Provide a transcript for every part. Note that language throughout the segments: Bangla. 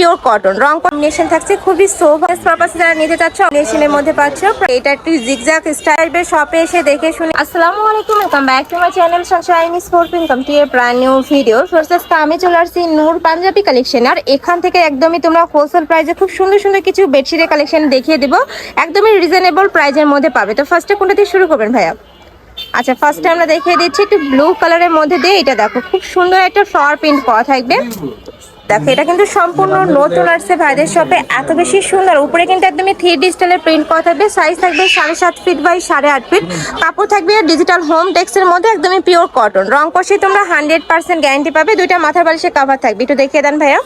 পিওর কটন রং কম্বিনেশন থাকছে, খুবই সোভাস পারপাসে যারা নিতে চাচ্ছ কম্বিনেশনের মধ্যে পাচ্ছ। এটা একটু জিগজাগ স্টাইল বেশ শপে এসে দেখে শুনে। আসসালামু আলাইকুম welcome back to my channel Sunshine Sport Income to a brand new video আজকে আমি চলে আসছি নূর পাঞ্জাবি কালেকশন আর এখান থেকে একদমই তোমরা হোলসেল প্রাইসে খুব সুন্দর সুন্দর কিছু বেডশিটের কালেকশন দেখিয়ে দেবো। একদমই রিজনেবল প্রাইজের মধ্যে পাবে। তো ফার্স্টে কোনটা দিয়ে শুরু করবেন ভাইয়া? আচ্ছা ফার্স্টে আমরা দেখিয়ে দিচ্ছি একটু ব্লু কালারের মধ্যে দিয়ে। এটা দেখো, খুব সুন্দর একটা ফ্লাওয়ার প্রিন্ট করা থাকবে। দেখো এটা কিন্তু সম্পূর্ণ নতুন আসছে ভাইদের শপে এত বেশি সুন্দর। উপরে কিন্তু একদমই থ্রি ডি স্টাইলের প্রিন্ট করা থাকবে। সাইজ থাকবে সাড়ে সাত ফিট বাই সাড়ে আট ফিট কাপড় থাকবে ডিজিটাল হোম টেক্সের মধ্যে একদমই পিওর কটন রং কষে তোমরা হান্ড্রেড পার্সেন্ট গ্যারান্টি পাবে। দুইটা মাথার বালিশের কাভার থাকবে। একটু দেখিয়ে দেন ভাইয়া।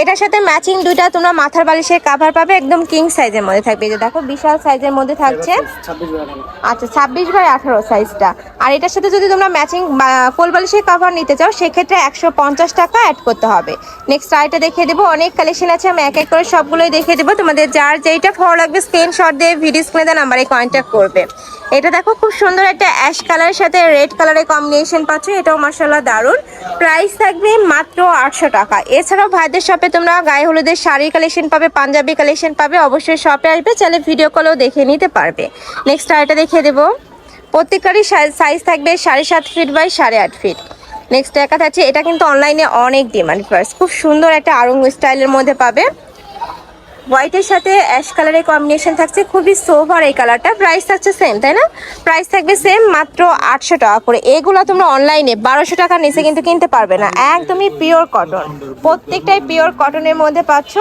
এটার সাথে ম্যাচিং দুইটা তোমরা মাথার বালিশের কাভার পাবে। একদম কিং সাইজের মধ্যে থাকবে। যে দেখো বিশাল সাইজের মধ্যে থাকছে। আচ্ছা ছাব্বিশ বাই আঠারো সাইজটা আর এটার সাথে যদি তোমরা ম্যাচিং কোল বালিশের কাভার নিতে চাও সেক্ষেত্রে একশো পঞ্চাশ টাকা অ্যাড করতে হবে। নেক্সট আইটা দেখিয়ে দেবো। অনেক কালেকশন আছে, আমি এক এক করে সবগুলোই দেখিয়ে দেবো। তোমাদের যার যেইটা ভালো লাগবে স্ক্রিনশট দিয়ে ভিডিও স্ক্রিনে দেওয়া নাম্বারে কন্ট্যাক্ট করবে। এটা দেখো, খুব সুন্দর একটা অ্যাশ কালারের সাথে রেড কালারের কম্বিনেশন পাচ্ছ। এটাও মাসাল্লাহ দারুণ। প্রাইস থাকবে মাত্র আটশো টাকা। এছাড়াও ভাইদের শপে তোমরা গায়ে হলুদের শাড়ি কালেকশন পাবে, পাঞ্জাবি কালেকশন পাবে, অবশ্যই শপে আসবে, চাইলে ভিডিও কলেও দেখে নিতে পারবে। নেক্সট আরেকটা দেখিয়ে দেবো। প্রত্যেকটারই সাইজ থাকবে সাড়ে সাত ফিট বাই সাড়ে আট ফিট নেক্সট দেখা যাচ্ছে এটা কিন্তু অনলাইনে অনেক ডিমান্ড ফার্স্ট খুব সুন্দর একটা আরং স্টাইলের মধ্যে পাবে। হোয়াইটের সাথে অ্যাশ কালারের কম্বিনেশন থাকছে। খুবই সোভার এই কালারটা প্রাইস থাকছে সেম তাই না? প্রাইস থাকবে সেম মাত্র আটশো টাকা করে। এগুলো তোমরা অনলাইনে বারোশো টাকার নিচে কিন্তু কিনতে পারবে না। একদমই পিওর কটন প্রত্যেকটাই পিওর কটনের মধ্যে পাচ্ছ।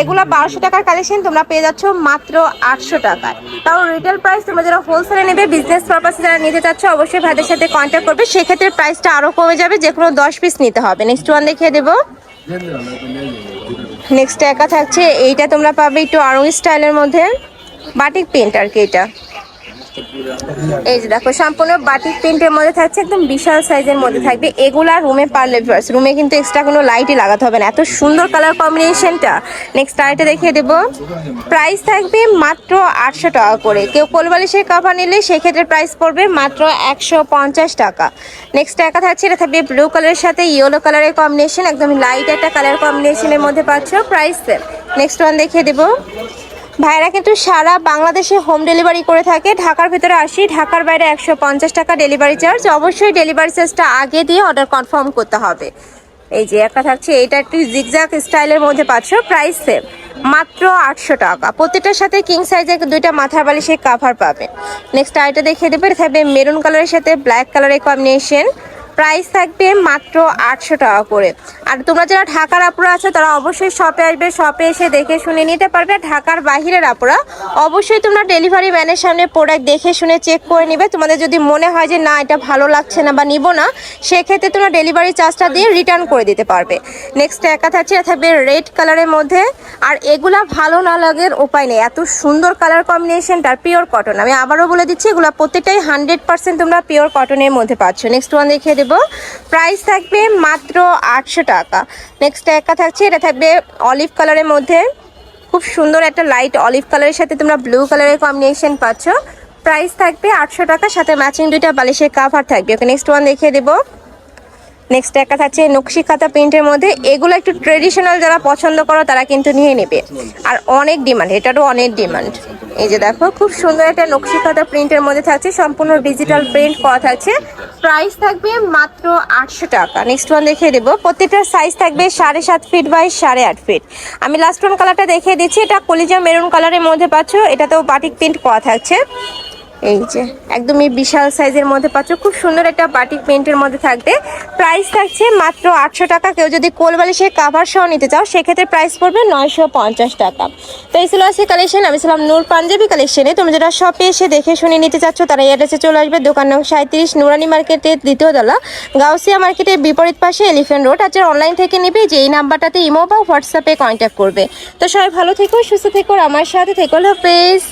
এগুলো বারোশো টাকার কালেকশন তোমরা পেয়ে যাচ্ছ মাত্র আটশো টাকায়। তাও রিটেল প্রাইস তোমরা যারা হোলসেলে নেবে বিজনেস পারপাসে যারা নিতে চাচ্ছ, অবশ্যই ভাইদের সাথে কন্ট্যাক্ট করবে। সেক্ষেত্রে প্রাইসটা আরও কমে যাবে যে কোনো দশ পিস নিতে হবে। নেক্সট ওয়ান দেখিয়ে দেবো। নেক্সট একা থাকছে, এইটা তোমরা পাবে একটু আরং স্টাইলের মধ্যে। বাটিক প্রিন্ট আর কি এটা। এই যে দেখো, সম্পূর্ণ বাটিক প্রিন্টের মধ্যে থাকছে, একদম বিশাল সাইজের মধ্যে থাকবে। এগুলা রুমে পারলে রুমে কিন্তু এক্সট্রা কোনো লাইটই লাগাতে হবে না। এত সুন্দর কালার কম্বিনেশনটা নেক্সট আরেকটা দেখিয়ে দেবো। প্রাইস থাকবে মাত্র আটশো টাকা করে। কেউ কোলবালিশের কাভার নিলে সেক্ষেত্রে প্রাইস পড়বে মাত্র একশো পঞ্চাশ টাকা। নেক্সট একা থাকছে, এটা থাকবে ব্লু কালারের সাথে ইয়েলো কালারের কম্বিনেশন একদম লাইট একটা কালার কম্বিনেশনের মধ্যে পাচ্ছ প্রাইস নেক্সট ওয়ান দেখিয়ে দেবো। ভাইরা কিন্তু সারা বাংলাদেশে হোম ডেলিভারি করে থাকে। ঢাকার ভিতরে আসি, ঢাকার বাইরে একশো পঞ্চাশ টাকা ডেলিভারি চার্জ। অবশ্যই ডেলিভারি চার্জটা আগে দিয়ে অর্ডার কনফার্ম করতে হবে। এই যে একটা থাকছে, এটা একটু জিগজাগ স্টাইলের মধ্যে পাচ্ছ প্রাইস সেম মাত্র আটশো টাকা। প্রত্যেকটার সাথে কিং সাইজের দুইটা মাথার বালিশের কাভার পাবে। নেক্সট আইটা দেখিয়ে দেবে থাকবে মেরুন কালারের সাথে ব্ল্যাক কালারের কম্বিনেশন প্রাইস থাকবে মাত্র আটশো টাকা করে। আর তোমরা যারা ঢাকার আপুরা আছে, তারা অবশ্যই শপে আসবে শপে এসে দেখে শুনে নিতে পারবে। ঢাকার বাহিরের আপুরা, অবশ্যই তোমরা ডেলিভারি ম্যানের সামনে প্রোডাক্ট দেখে শুনে চেক করে নিবে। তোমাদের যদি মনে হয় যে, না, এটা ভালো লাগছে না বা নিব না, সেক্ষেত্রে তোমরা ডেলিভারি চার্জটা দিয়ে রিটার্ন করে দিতে পারবে। নেক্সট একা থাকছে থাকবে রেড কালারের মধ্যে। আর এগুলা ভালো না লাগার উপায় নেই। এত সুন্দর কালার কম্বিনেশনটা পিওর কটন আমি আবারও বলে দিচ্ছি, এগুলো প্রত্যেকটাই হান্ড্রেড পার্সেন্ট তোমরা পিওর কটনের মধ্যে পাচ্ছ। নেক্সট ওয়ান দেখিয়ে দেবো। প্রাইস থাকবে মাত্র আটশো টাকা। নেক্সট একা থাকছে, এটা থাকবে অলিভ কালারের মধ্যে। খুব সুন্দর একটা লাইট অলিভ কালারের সাথে তোমরা ব্লু কালারের কম্বিনেশন পাচ্ছ। প্রাইস থাকবে আটশো টাকা, সাথে ম্যাচিং দুইটা বালিশের কাভার থাকবে। ওকে নেক্সট ওয়ান দেখিয়ে দেবো। নেক্সট একটা থাকছে নকশি খাতা প্রিন্টের মধ্যে। এগুলো একটু ট্রেডিশনাল যারা পছন্দ করো, তারা কিন্তু নিয়ে নেবে। আর অনেক ডিমান্ড এটারও অনেক ডিমান্ড এই যে দেখো, খুব সুন্দর একটা নকশি খাতা প্রিন্টের মধ্যে থাকছে। সম্পূর্ণ ডিজিটাল প্রিন্ট করা থাকছে। প্রাইস থাকবে মাত্র আটশো টাকা। নেক্সট ওয়ান দেখিয়ে দেবো। প্রত্যেকটার সাইজ থাকবে সাড়ে সাত ফিট বাই সাড়ে আট ফিট আমি লাস্ট ওয়ান কালারটা দেখিয়ে দিচ্ছি। এটা কলিজা মেরুন কালারের মধ্যে পাচ্ছ। এটাতেও বাটিক প্রিন্ট করা থাকছে। এই যে একদমই বিশাল সাইজের মধ্যে পাচ্ছ। খুব সুন্দর একটা বাটিক প্রিন্টের মধ্যে থাকবে। প্রাইস থাকছে মাত্র আটশো টাকা। কেউ যদি কোলবালিশের কাভার সহ নিতে চাও, সেক্ষেত্রে প্রাইস পড়বে নয়শো পঞ্চাশ টাকা। তো এই ছিল আজকে কালেকশন আমি ছিলাম নূর পাঞ্জাবি কালেকশনে তুমি যারা শপে এসে দেখে শুনে নিতে চাচ্ছ, তারা অ্যাড্রেসে চলে আসবে। দোকান নং সাঁত্রিশ নুরানি মার্কেটের দ্বিতীয় তলা। গাউসিয়া মার্কেটের বিপরীত পাশে এলিফেন্ট রোড আর অনলাইন থেকে নিবে, যে এই নাম্বারটাতে ইমো বা হোয়াটসঅ্যাপে কন্ট্যাক্ট করবে। তো সবাই ভালো থেকো, সুস্থ থেকো আমার সাথে থেকো হাফেজ